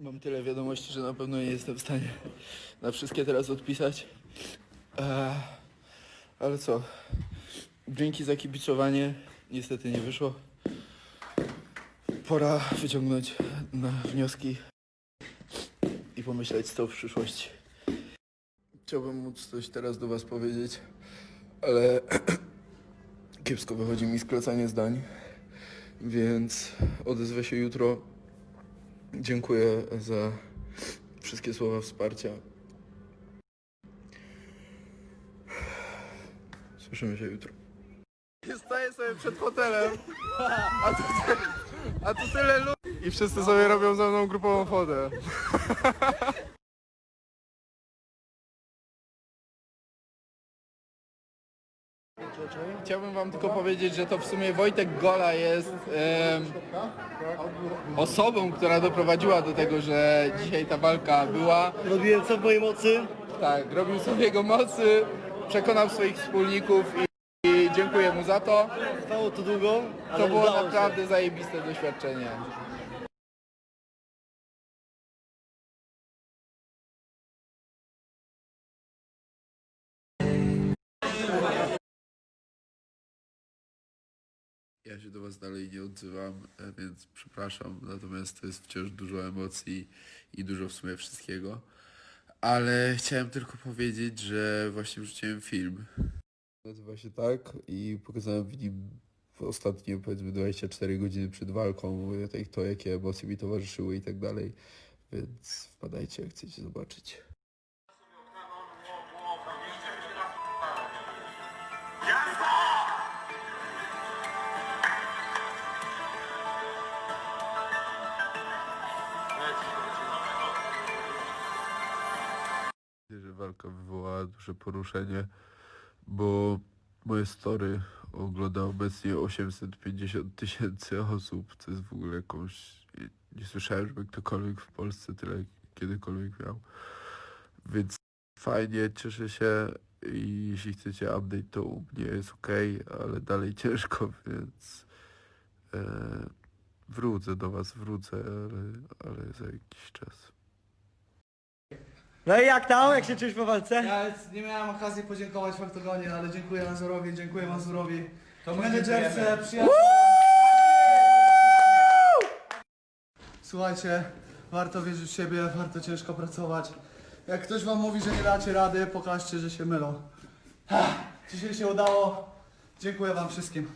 Mam tyle wiadomości, że na pewno nie jestem w stanie na wszystkie teraz odpisać. Eee, ale co? Dzięki za kibicowanie. Niestety nie wyszło. Pora wyciągnąć na wnioski i pomyśleć co w przyszłości. Chciałbym móc coś teraz do Was powiedzieć, ale kiepsko wychodzi mi skracanie zdań, więc odezwę się jutro. Dziękuję za wszystkie słowa wsparcia. Słyszymy się jutro. Staję sobie przed hotelem, a tu, a tu tyle ludzi i wszyscy sobie robią ze mną grupową fotę. Chciałbym wam tylko powiedzieć, że to w sumie Wojtek Gola jest osobą, która doprowadziła do tego, że dzisiaj ta walka była. Robiłem co w mojej mocy. Tak, robił sobie jego mocy, przekonał swoich wspólników i, i dziękuję mu za to. Trwało to długo, ale To było udało naprawdę zajebiste doświadczenie. Ja się do Was dalej nie odzywam, e, więc przepraszam, natomiast to jest wciąż dużo emocji i dużo w sumie wszystkiego. Ale chciałem tylko powiedzieć, że właśnie wrzuciłem film. Nazywa się tak i pokazałem w nim ostatnie powiedzmy 24 godziny przed walką, to, jakie emocje mi towarzyszyły i tak dalej. Więc wpadajcie, jak chcecie zobaczyć. Walka wywołała duże poruszenie, bo moje story ogląda obecnie 850 tysięcy osób, co jest w ogóle jakąś... Nie, słyszałem, żeby ktokolwiek w Polsce tyle kiedykolwiek miał. Więc fajnie, cieszę się i jeśli chcecie update, to u mnie jest ok, ale dalej ciężko, więc e, wrócę do was, wrócę, ale, ale za jakiś czas. No i jak tam? Jak się czujesz po walce? Ja nie miałem okazji podziękować w oktagonie, ale dziękuję Mazurowi, dziękuję Mazurowi. Menedżerce, przyjaciół. Słuchajcie, warto wierzyć w siebie, warto ciężko pracować. Jak ktoś wam mówi, że nie dacie rady, pokażcie, że się mylą. Dzisiaj się udało. Dziękuję wam wszystkim.